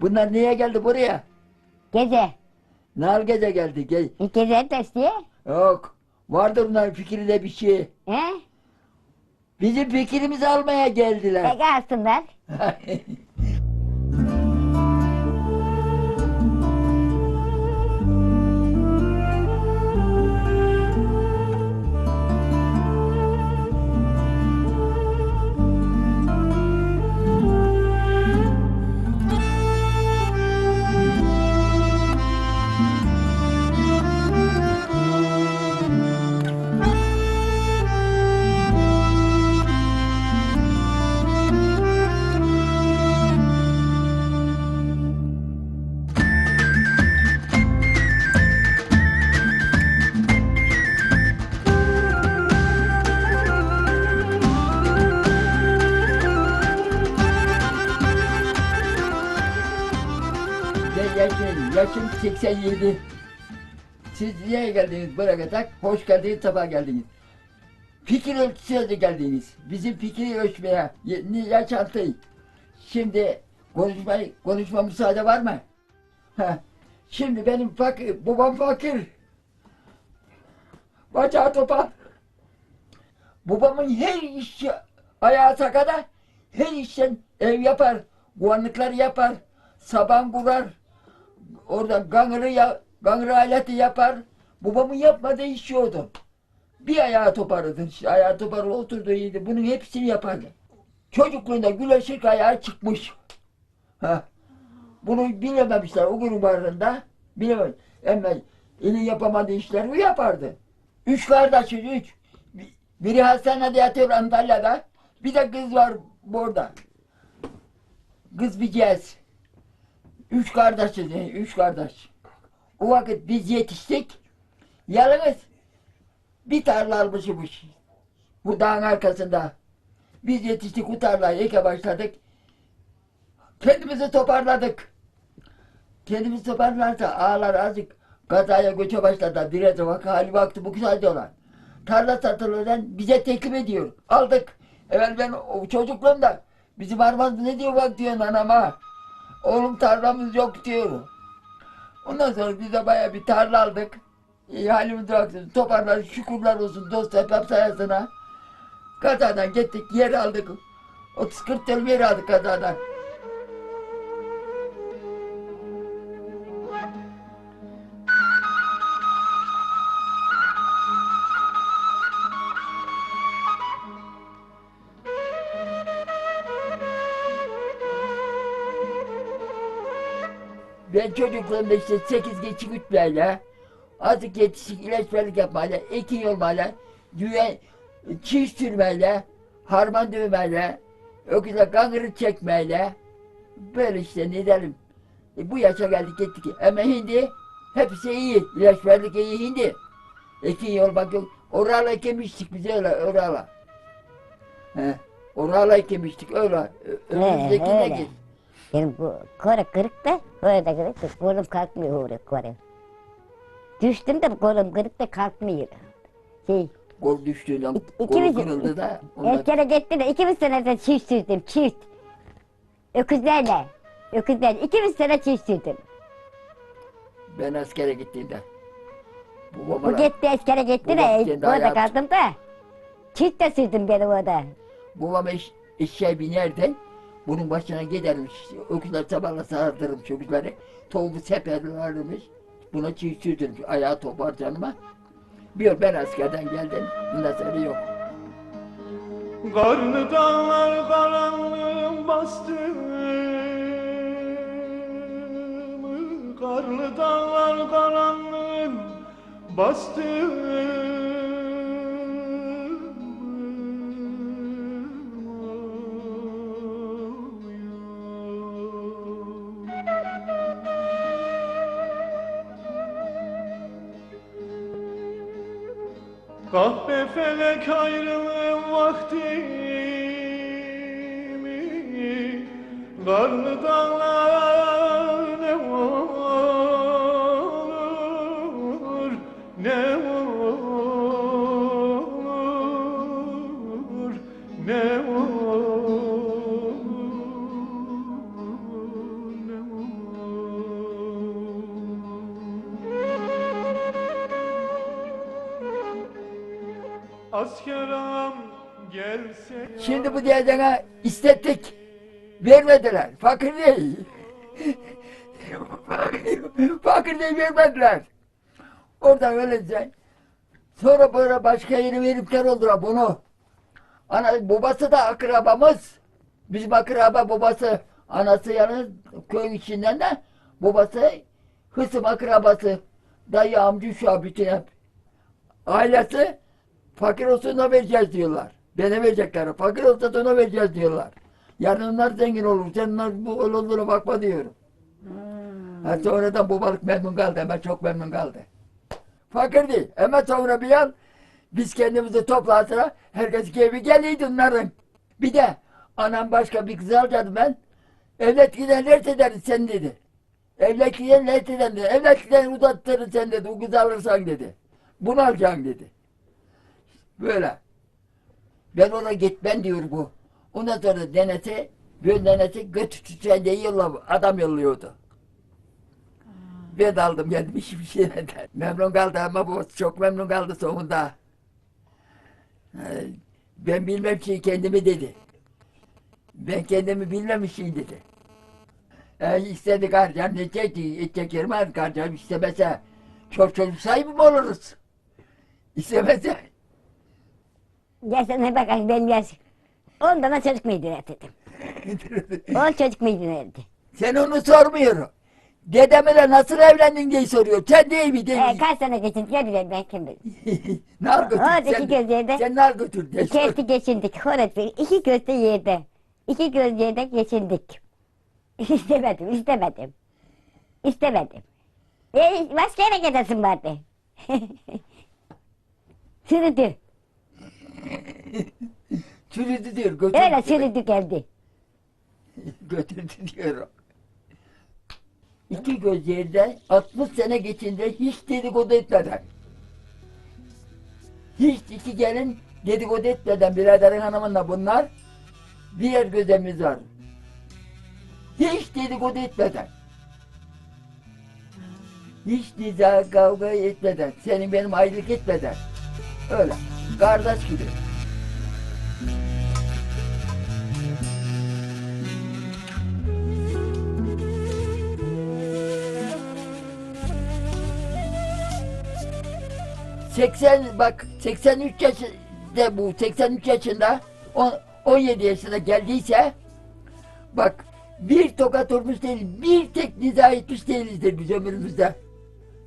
Bunlar niye geldi buraya? Gece. Nal gece geldi. Gel. E, Gece testi. Yok. Vardır bunların fikrinde bir şey. He? Bizim fikrimizi almaya geldiler. E gelsinler. yaşım, yaşım 87. Siz niye geldiniz buraya kadar? Hoş geldiniz, sabah geldiniz. Fikir ölçüsüne geldiniz. Bizim fikri ölçmeye. Yaş altı. Şimdi konuşmayı, konuşma müsaade var mı? Ha. Şimdi benim fakir, babam fakir. Bacağı topar. Babamın her işi ayağı sakada, her işten ev yapar, guvanlıklar yapar, saban kurar, orada gangırı, ya, gangırı aleti yapar. Babamın yapmadığı iş yoktu. Bir ayağı toparladı, işte ayağı toparlı oturdu iyiydi. Bunun hepsini yapardı. Çocukluğunda güleşik ayağı çıkmış. Ha. Bunu bilememişler o günün varlığında. Bilemem. Ama elin yapamadığı işleri o yapardı. Üç kardeşiz, üç. Bir- Biri hastanede yatıyor Antalya'da. Bir de kız var burada. Kız bir cez. Üç kardeşiz, üç kardeş. O vakit biz yetiştik. Yalnız bir tarla almışmış. Bu dağın arkasında. Biz yetiştik bu tarlayı eke başladık. Kendimizi toparladık. Kendimizi toparlarsa ağlar azıcık gazaya göçe başladı. Biraz vakı hali baktı bu güzel diyorlar. Tarla satılırken bize teklif ediyor. Aldık. Evvel ben çocukluğumda bizim Armağan ne diyor bak diyor anama. Oğlum tarlamız yok diyor. Ondan sonra biz de baya bir tarla aldık. İyi halimiz baksın. Toparlar şükürler olsun dost hep sayesine. Kazadan gittik yer aldık. 30-40 dönüm yer aldık kazadan. Ben çocukluğumda işte 8 geçik ütmeyle, azıcık yetişik ilaç verlik yapmayla, ekin olmayla, düğe, çiğ sürmeyle, harman dövmeyle, öküze kangırı çekmeyle, böyle işte ne diyelim. E, bu yaşa geldik gittik. Ama hindi hepsi iyi. İlaç verdik iyi hindi. Ekin olmak yok. Orala ekemiştik biz öyle, orala. He. Orala ekemiştik öyle. Ö- Önümüzdeki ne öyle. Benim bu kore kırık da, kore da kırık da, kolum kalkmıyor oraya kore. Düştüm de kolum kırık da kalkmıyor. Şey, Gol düştüğünden İk- kolu ikimiz- kırıldı da. ondan- Eskere gitti de ikimiz sene de çift sürdüm, çift. Öküzlerle, öküzlerle, ikimiz sene çift sürdüm. Ben askere gittiğimde. Bu Babama gitti eskere gitti Bu de, kendi orada hayatı. kaldım da. Çift de sürdüm ben orada. babam eş, eşeğe binerden bunun başına gidermiş. Öküzler sabahla sağırdırmış öküzleri. Tohumu seperlermiş. Buna çiğ sürdürmüş. Ayağı topar canıma. Bir ben askerden geldim. Bundan yok. Karnı dağlar karanlığın bastı? Karlı dağlar karanlığın bastı Kahpe felek ayrılığın vakti mi? Karlı dağlar asker ağam gelse Şimdi bu diyeceğine istettik. Vermediler. Fakir değil. Fakir değil vermediler. Orada öylece. Sonra böyle başka yere veripler oldular bunu. Ana babası da akrabamız. Bizim akraba babası. Anası yani köy içinden de babası hısım akrabası. Dayı amca şu bütün hep. Ailesi fakir olsun da vereceğiz diyorlar. Bana verecekler. Fakir olsa da ona vereceğiz diyorlar. Yarın onlar zengin olur. Sen onlar bu öyle olduğuna bakma diyorum. Ha, sonradan babalık memnun kaldı. Hemen çok memnun kaldı. Fakir değil. Hemen sonra bir an biz kendimizi toplasına herkes evi geliydi onların. Bir de anam başka bir kız alacaktı ben. Evlet giden nerede dedi sen dedi. Evlet giden nerede dedi. Evlet giden uzattırır sen dedi. O kızı alırsan dedi. Bunu alacaksın dedi. Böyle. Ben ona gitmen diyor bu. Ondan sonra denese, ben denese götü tütsen diye yolla, adam yolluyordu. Ben aldım geldim hiçbir şeyden. Memnun kaldı ama bu çok memnun kaldı sonunda. Ben bilmem şey kendimi dedi. Ben kendimi bilmemişim dedi. E, istedi kardeşim ne çekti, var kardeşim istemese çok çocuk sahibi mi oluruz? İstemese Gelsene bakayım benim yaş. On tane çocuk meydana dedim. On çocuk meydana dedi. Sen onu sormuyorum. Dedemle nasıl evlendin diye soruyor. Sen değil mi değil mi? kaç sene geçince ne bileyim ben kim bilir. nar götür. Oradaki sen, gözlerde- sen nar götür diye sor. Kesti geçindik. Orası iki gözde yerde. İki göz yerde geçindik. İstemedim, istemedim. İstemedim. E, başka yere gidesin vardı. Çürüdü. Çürüdü diyor. Götür. Öyle çürüdü geldi. Götürdü diyor. İki göz yerde 60 sene geçince hiç dedikodu etmeden. Hiç iki gelin dedikodu etmeden biraderin hanımınla bunlar diğer gözemiz var. Hiç dedikodu etmeden. Hiç niza kavga etmeden. Senin benim ayrılık etmeden. Öyle. Kardeş gibi. Seksen bak 83 yaşında bu 83 yaşında on- 17 yaşında geldiyse bak bir tokat olmuş değil bir tek niza etmiş değilizdir biz ömrümüzde.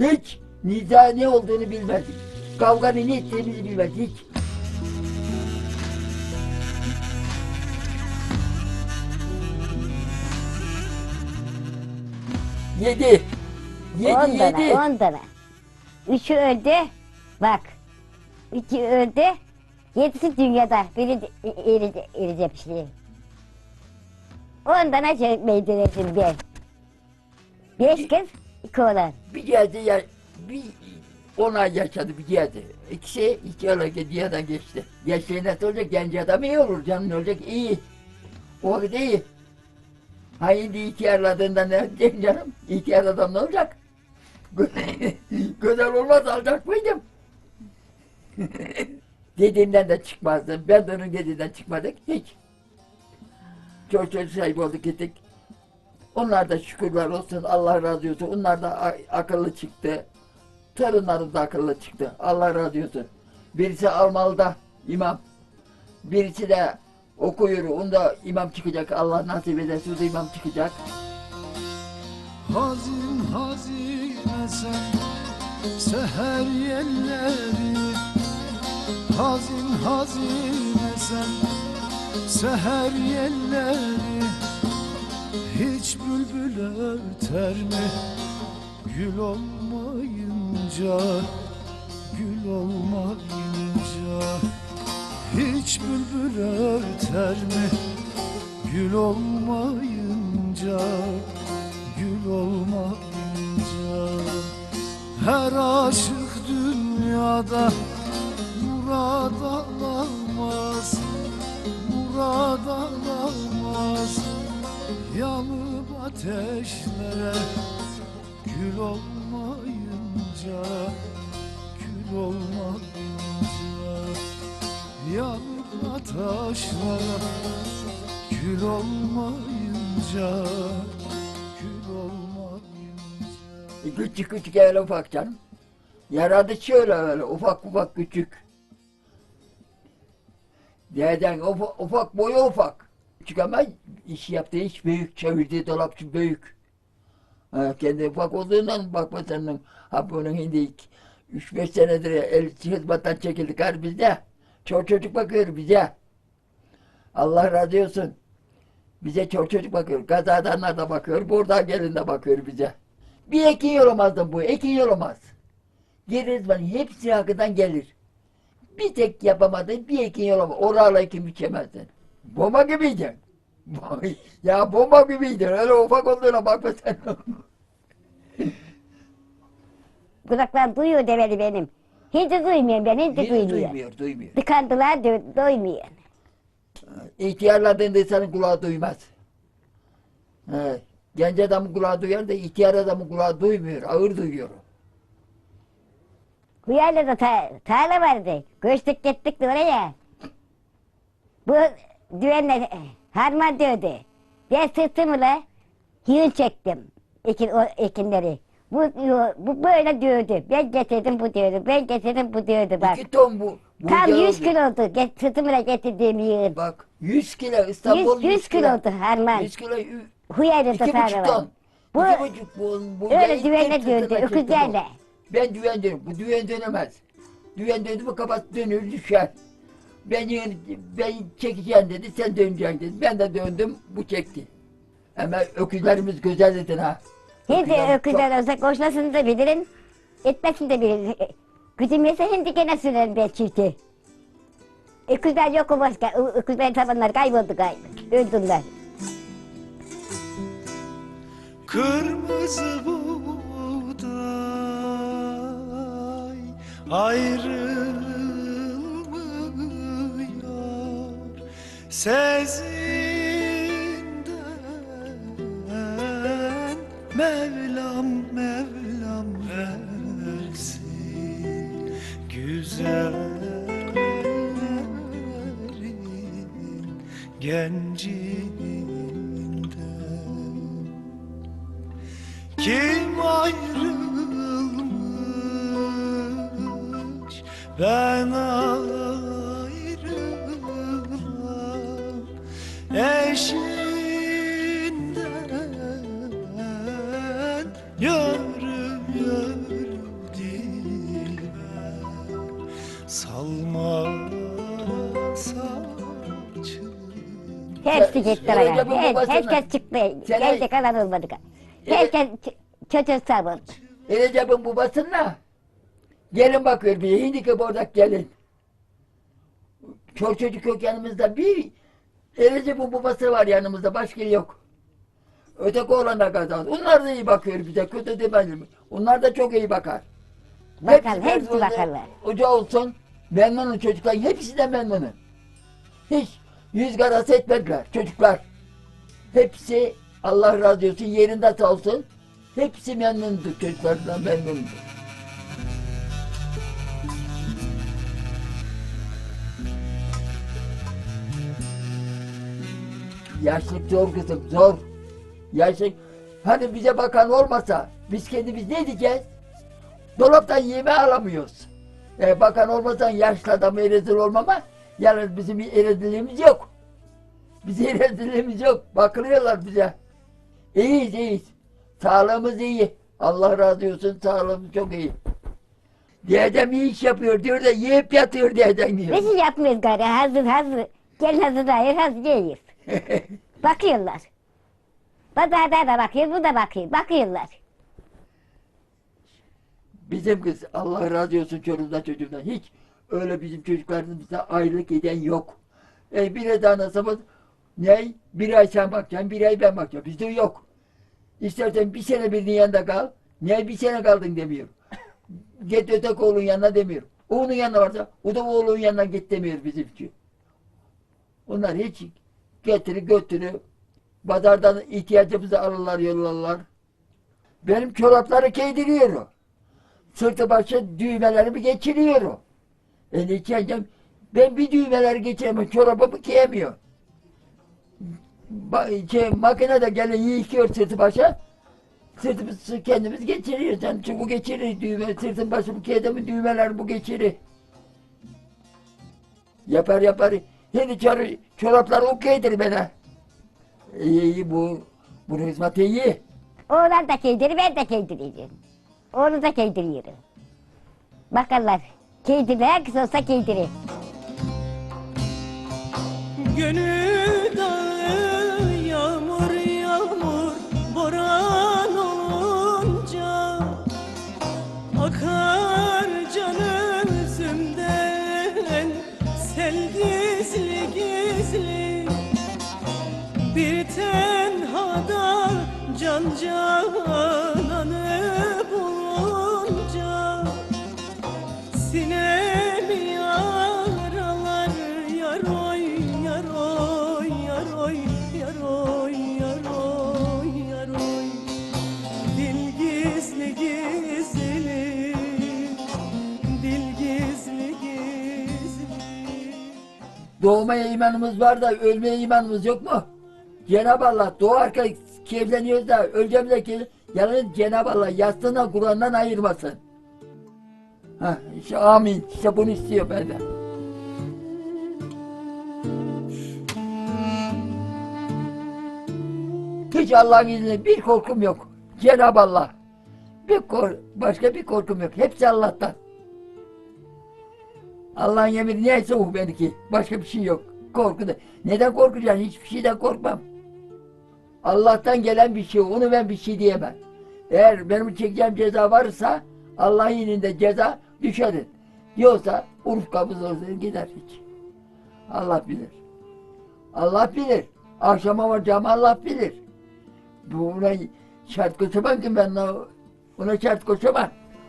Hiç niza ne olduğunu bilmezdik. Kavganın ne ettiğimizi bilmezdik hiç. Yedi. Yedi On yedi. tane, on tane. Üçü öldü. Bak. Üçü öldü. Yedisi dünyada. Biri de- bir şey. On tane şey meydana şimdi. Beş kız, iki oğlan. Bir geldi ya bir on ay yaşadı bir geldi. İkisi iki yıl önce dünyadan geçti. Nasıl olacak? Genç adam iyi olur canım ne olacak? İyi. O vakit iyi. Ha şimdi ihtiyarladığında ne diyeceksin canım? İhtiyar adam ne olacak? Güzel olmaz alacak mıydım? Dediğimden de çıkmazdı. Ben de onun dediğinden çıkmadık. Hiç. Çok çocuk sahibi olduk gittik. Onlar da şükürler olsun Allah razı olsun. Onlar da akıllı çıktı. Torunlarım da akıllı çıktı. Allah razı olsun. Birisi Almalı'da imam. Birisi de okuyor. Onda imam çıkacak. Allah nasip ederse o da imam çıkacak. Hazin hazine sen seher yerleri Hazin hazine sen seher yerleri Hiç bülbül öter mi gül olmayınca Gül olmayınca Hiç bülbül öter mi? Gül olmayınca Gül olmayınca Her aşık dünyada Murad alamaz Murad alamaz. Yanıp ateşlere Gül olmayınca Gül olmayınca Yanıp taşlara Kül olmayınca Kül olmayınca Küçük küçük öyle ufak canım. Yaradı şöyle öyle ufak ufak küçük. Nereden ufak, ufak boyu ufak. Küçük ama iş yaptığı iş büyük. Çevirdiği dolapçı büyük. Kendi ufak olduğundan bakma senin. Ha bunun hindi 3-5 senedir el hizmetten çekildik her bizde. Çok çocuk bakıyor bize. Allah razı olsun. Bize çok çocuk bakıyor. Kazadanlar da bakıyor. Buradan gelin de bakıyor bize. Bir ekin yolamazdım bu. Ekin yolamaz. Geliriz bana hepsi hakkından gelir. Bir tek yapamadın bir ekin yolamaz. Orayla ekin biçemezdin. Bomba gibiydin. ya bomba gibiydin. Öyle ufak olduğuna bakma sen. Kulaklar duyuyor develi benim. Hiç duymuyorum ben, hiç, Hiç duymuyor. duymuyor, duymuyor. Tıkandılar, du- duymuyor. İhtiyarladığında insanın kulağı duymaz. He. Genç adamın kulağı duyar da ihtiyar adamın kulağı duymuyor. Ağır duyuyor. Bu yerlerde ta tarla vardı. Göçtük gittik de oraya. Bu düğenle harman dövdü. Ben sırtımla yığın çektim. Ekin, o ekinleri. Bu, bu böyle dövdü. Ben getirdim bu dövdü. Ben getirdim bu dövdü bak. İki ton bu. bu Tam yağ 100 oldu. kilo oldu. Get, sırtımla getirdiğim yığın. Bak 100 kilo İstanbul 100, 100 kilo oldu harman. 100 kilo ü- Huyayla iki tutarı buçuk var. ton. Bu iki buçuk bu, bu öyle tek dövdü. sırtına çektim Öküzlerle. Ben düğen dönüyorum. Bu düğen dönemez. Düğen döndü mü kapat dönür düşer. Ben, ben çekeceğim dedi sen döneceksin dedi. Ben de döndüm bu çekti. Ama öküzlerimiz güzel dedin ha. Hindi Öküzler koşmasını da bilirim. Etmesini de bilirim. Gücüm yese hindi gene sürerim ben çifti. Öküzler yok o başka. Öküzlerin tabanları kayboldu gayrı. Öldüler. Kırmızı buğday ayrılmıyor Sezinden Mevlam Mevlam versin Güzellerin gencinden kim ayrılmış? Ben ayrılamam Gitti Recep oraya. Her, babasına- herkes çıktı. Sen- Gerçek kalan olmadı. Herkes çocuğu savundu. Recep'in babasına gelin bakıyor bir hindiki bordak gelin. Çok çocuk yok yanımızda bir Recep'in babası var yanımızda başka yok. Öteki oğlanlar kazandı. Onlar da iyi bakıyor bize kötü demedim. Onlar da çok iyi bakar. Bakar, hepsi bakarlar. Hoca olsun memnunum çocuklar hepsi de memnunum. Hiç yüz karası etmediler çocuklar. Hepsi Allah razı olsun yerinde sağ olsun. Hepsi memnundu çocuklardan memnundu. Yaşlık zor kızım zor. Yaşlık hani bize bakan olmasa biz kendimiz ne diyeceğiz? Dolaptan yeme alamıyoruz. E, bakan olmasan yaşlı adamı rezil olmama yalnız bizim bir rezilliğimiz yok. Bize rezilliğimiz yok. Bakılıyorlar bize. İyiyiz iyiyiz. Sağlığımız iyi. Allah razı olsun sağlığımız çok iyi. Dedem iyi iş yapıyor diyor da yiyip yatıyor dedem diyor. Biz yapmıyoruz gayrı. Hazır hazır. Gel hazır hayır hazır yiyiz. Bakıyorlar. Pazarda da bakıyor, bu da bakıyor. Bakıyorlar. Bizim kız Allah razı olsun çoluğundan çocuğundan hiç öyle bizim çocuklarımızda ayrılık eden yok. E, bir ay daha nasıl ne? Bir ay sen bakacaksın, bir ay ben bakacağım. Bizde yok. İstersen bir sene birinin yanında kal. Ne bir sene kaldın demiyor. Git öteki oğlun yanına demiyor. Oğlun yanına varsa o da oğlun yanına git demiyor bizimki. Onlar hiç getirir götürür. Pazardan ihtiyacımızı alırlar yollarlar. Benim çorapları giydiriyor. Sırtı başı düğmelerimi geçiriyor diyeceğim? Ben bir düğmeler geçiremiyorum. Çorabımı giyemiyor. Ba- şey, makinede gelin yıkıyor sırtı başa. Sırtımızı kendimiz geçiriyoruz. Yani çünkü bu geçirir düğme. Sırtın başı bu kedi mi düğmeler bu geçirir. Yapar yapar. Yeni çor çoraplar o giydir bana. İyi iyi bu. Bunun hizmeti iyi. Oğlan da keydiri, ben de keydiriyorum. Oğlu da keydiriyor. Bakarlar. Keydiri, herkes olsa keydiri. Gönül Doğmaya imanımız var da ölmeye imanımız yok mu? Cenab-ı Allah doğarken kirleniyoruz da öleceğimiz de ki yalnız Cenab-ı Allah yastığından Kur'an'dan ayırmasın. Ha, işte amin. İşte bunu istiyor benden. Hiç Allah'ın izniyle bir korkum yok. Cenab-ı Allah. Bir kor başka bir korkum yok. Hepsi Allah'tan. Allah'ın emri neyse o benimki. Başka bir şey yok. Korku da. Neden korkacaksın? Hiçbir şeyden korkmam. Allah'tan gelen bir şey. Onu ben bir şey diyemem. Eğer benim çekeceğim ceza varsa Allah'ın ininde ceza düşer. Diyorsa urf kabız olsun gider hiç. Allah bilir. Allah bilir. Akşama varacağım Allah bilir. Buna şart koşamam ki ben ona şart koşamam.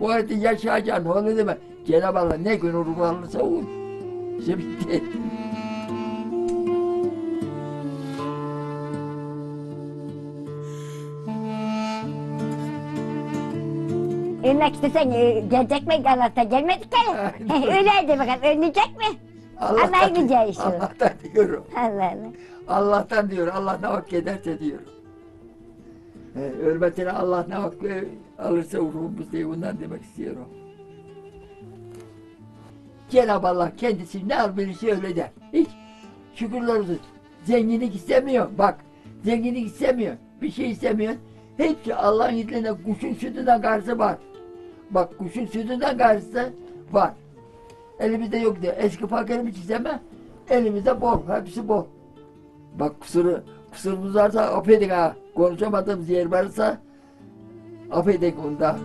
Bu arada yaşayacaksın onu deme. Cenab-ı Allah ne gün olur alırsa o. İşte bitti. Ölmek istesen e, gelecek mi Allah'tan gelmedik ki. Öyleydi bakalım ölmeyecek mi? Allah'ın bileceği işi. Allah'tan diyorum. Allah Allah. Allah'tan diyor. Allah ne hak ederse diyor. Ee, Hürmetine Allah ne hak e, alırsa ruhumuz diye bundan demek istiyorum. Cenab-ı Allah kendisi ne al birisi öyle der. Hiç şükürler olsun. Zenginlik istemiyor. Bak zenginlik istemiyor. Bir şey istemiyor. Hepsi Allah'ın izniyle kuşun sütünden karşı var. Bak kuşun sütünden karşısı var. Elimizde yok diye. Eski fakirimi çizeme. Elimizde bol. Hepsi bol. Bak kusuru, kusurumuz varsa affedin ha. Konuşamadığımız yer varsa affedin onda.